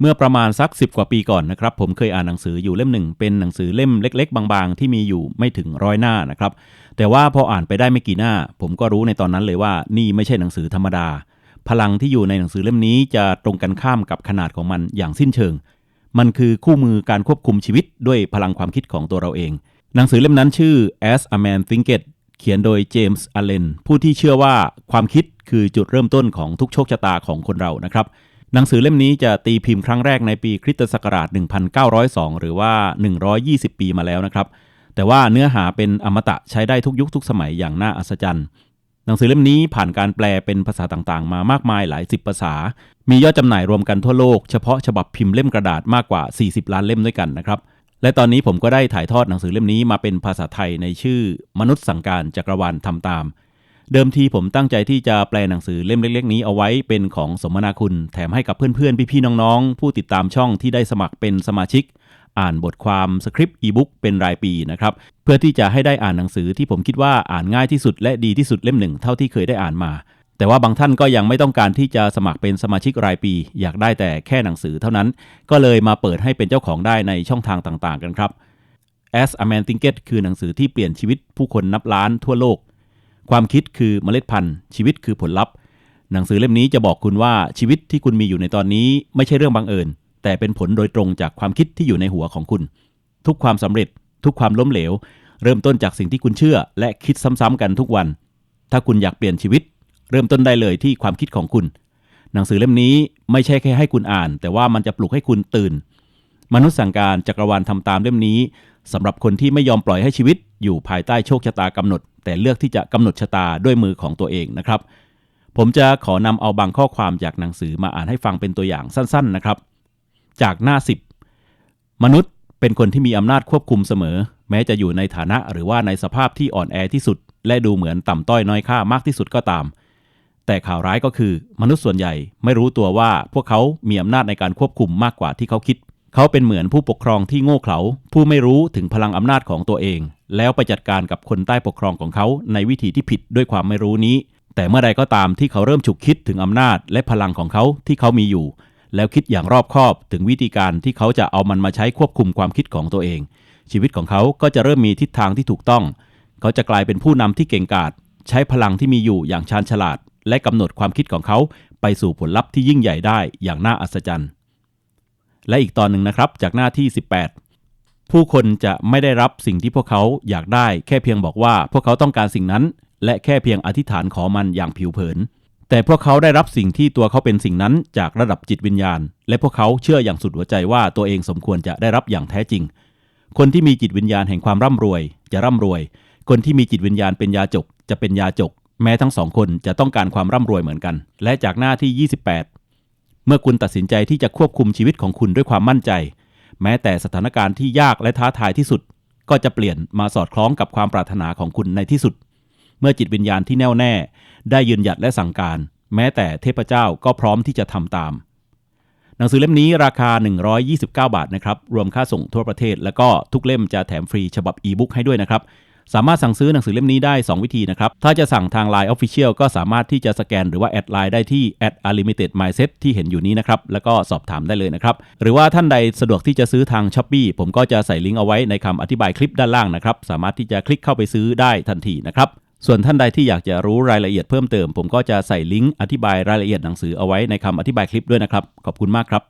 เมื่อประมาณสัก 10 กว่าปีก่อนนะครับ ผมเคยอ่านหนังสืออยู่เล่มหนึ่ง เป็นหนังสือเล่มเล็ก ๆ บางๆ ที่มีอยู่ไม่ถึงร้อยหน้านะครับ แต่ว่าพออ่านไปได้ไม่กี่หน้า ผมก็รู้ในตอนนั้นเลยว่านี่ไม่ใช่หนังสือธรรมดา พลังที่อยู่ในหนังสือเล่มนี้จะตรงกันข้ามกับขนาดของมันอย่างสิ้นเชิง มันคือคู่มือการควบคุมชีวิตด้วยพลังความคิดของตัวเราเอง หนังสือเล่มนั้นชื่อ As a Man Thinketh เขียนโดยเจมส์อลเลนผู้ที่เชื่อว่าความคิดคือจุดเริ่มต้นของทุกโชคชะตาของคนเรานะครับ หนังสือเล่มนี้จะตีพิมพ์ครั้งแรกในปีคริสตศักราช 1902 หรือว่า 120 ปีมาแล้วนะครับ แต่ว่าเนื้อหาเป็นอมตะใช้ได้ทุกยุคทุกสมัยอย่างน่าอัศจรรย์หนังสือเล่มนี้ผ่านการแปลเป็นภาษาต่างๆ มามากมายหลายสิบภาษา มียอดจำหน่ายรวมกันทั่วโลกเฉพาะฉบับพิมพ์เล่มกระดาษมากกว่า 40 ล้านเล่มด้วยกันนะครับ และตอนนี้ผมก็ได้ถ่ายทอดหนังสือเล่มนี้มาเป็นภาษาไทยในชื่อ มนุษย์สังการจักรวาลทำตาม เดิมทีผมตั้งใจที่จะแปลหนังสือเล่มเล็ก ๆ นี้เอาไว้เป็นของสมนาคุณ แถมให้กับเพื่อนๆ พี่ๆ น้องๆ ผู้ติดตามช่องที่ได้สมัครเป็นสมาชิก อ่านบทความสคริปต์อีบุ๊กเป็นรายปีนะครับ เพื่อที่จะให้ได้อ่านหนังสือที่ผมคิดว่าอ่านง่ายที่สุดและดีที่สุดเล่มหนึ่งเท่าที่เคยได้อ่านมา แต่ว่าบางท่านก็ยังไม่ต้องการที่จะสมัครเป็นสมาชิกรายปี อยากได้แต่แค่หนังสือเท่านั้น ก็เลยมาเปิดให้เป็นเจ้าของได้ในช่องทางต่างๆ กันครับ As a Man Thinketh คือหนังสือที่เปลี่ยนชีวิตผู้คนนับล้านทั่วโลก ความคิดคือเมล็ดพันธุ์ ชีวิตคือผลลัพธ์ หนังสือเล่มนี้จะบอกคุณว่าชีวิตที่คุณมีอยู่ในตอนนี้ไม่ใช่เรื่องบังเอิญ แต่เป็นผลโดยตรงจากความคิดที่อยู่ในหัวของคุณ ทุกความสำเร็จ ทุกความล้มเหลว เริ่มต้นจากสิ่งที่คุณเชื่อ และคิดซ้ำๆกันทุกวัน ถ้าคุณอยากเปลี่ยนชีวิต เริ่มต้นได้เลยที่ความคิดของคุณ หนังสือเล่มนี้ไม่ใช่แค่ให้คุณอ่าน แต่ว่ามันจะปลุกให้คุณตื่น มนุษย์สั่งการจักรวาลทำตามเล่มนี้สำหรับคนที่ไม่ยอมปล่อยให้ชีวิต อยู่ภายใต้โชคชะตากำหนด แต่เลือกที่จะกำหนดชะตาด้วยมือของตัวเองนะครับ ผมจะขอนำเอาบางข้อความจากหนังสือมาอ่านให้ฟังเป็นตัวอย่างสั้น ๆนะครับ จากหน้า 10 มนุษย์เป็นคนที่มีอำนาจควบคุมเสมอ แม้จะอยู่ในฐานะหรือว่าในสภาพที่อ่อนแอที่สุด และดูเหมือนต่ำต้อยน้อยค่ามากที่สุดก็ตาม แต่ข่าวร้ายก็คือ มนุษย์ส่วนใหญ่ไม่รู้ตัวว่าพวกเขามีอำนาจในการควบคุมมากกว่าที่เขาคิด เขาเป็นเหมือนผู้ปกครองที่โง่เขลาผู้ไม่รู้ถึงพลังอำนาจของตัวเอง แล้วไปจัดการกับคนใต้ปกครองของเขาในวิธีที่ผิดด้วยความไม่รู้นี้ แต่เมื่อใดก็ตามที่เขาเริ่มฉุกคิดถึงอำนาจและพลังของเขาที่เขามีอยู่ แล้วคิดอย่างรอบคอบถึงวิธีการที่เขาจะเอามันมาใช้ควบคุมความคิดของตัวเอง ชีวิตของเขาก็จะเริ่มมีทิศทางที่ถูกต้อง เขาจะกลายเป็นผู้นำที่เก่งกาจใช้พลังที่มีอยู่อย่างชาญฉลาด และกำหนดความคิดของเขาไปสู่ผลลัพธ์ที่ยิ่งใหญ่ได้อย่างน่าอัศจรรย์ และอีกตอนหนึ่งนะครับจากหน้าที่ 18 ผู้คนจะไม่ได้รับสิ่งที่พวกเขาอยากได้ แค่เพียงบอกว่าพวกเขาต้องการสิ่งนั้น และแค่เพียงอธิษฐานขอมันอย่างผิวเผิน แต่พวกเขาได้รับสิ่งที่ตัวเขาเป็นสิ่งนั้นจากระดับจิตวิญญาณ และพวกเขาเชื่ออย่างสุดหัวใจว่าตัวเองสมควรจะได้รับอย่างแท้จริง คนที่มีจิตวิญญาณแห่งความร่ำรวย จะร่ำรวย คนที่มีจิตวิญญาณเป็นยาจกจะเป็นยาจก แม้ทั้งสองคนจะต้องการความร่ำรวยเหมือนกัน และจากหน้าที่ 28 เมื่อคุณตัดสินใจที่จะควบคุมชีวิตของคุณด้วยความมั่นใจ แม้แต่สถานการณ์ที่ยากและท้าทายที่สุด ก็จะเปลี่ยนมาสอดคล้องกับความปรารถนาของคุณในที่สุด เมื่อจิตวิญญาณที่แน่วแน่ ได้ยืนหยัดและสั่งการ แม้แต่เทพเจ้าก็พร้อมที่จะทำตาม หนังสือเล่มนี้ราคา 129 บาทนะครับรวมค่าส่งทั่วประเทศ แล้วก็ทุกเล่มจะแถมฟรีฉบับอีบุ๊กให้ด้วยนะครับ สามารถสั่งซื้อหนังสือเล่มนี้ได้ 2 วิธีนะครับ ถ้าจะสั่งทาง Line Official ก็สามารถที่จะสแกนหรือว่าแอดไลน์ได้ที่ @unlimited mindset ที่เห็นอยู่นี้นะครับ แล้วก็สอบถามได้เลยนะครับ หรือว่าท่านใดสะดวกที่จะซื้อทาง s h อ p e e ผมก็จะใส่ลิงก์เอาไว้ในคำอธิบายคลิปด้านล่างนะครับ สามารถที่จะคลิกเข้าไปซื้อได้ทันทีนะครับส่วนท่านใดที่อยากจะรู้รายละเอียดเพิ่มเติม ผมก็จะใส่ลิงก์อธิบายรายละเอียดหนังสือเอาไว้ในคำอธิบายคลิปด้วยนะครับ ขอบคุณมากครับ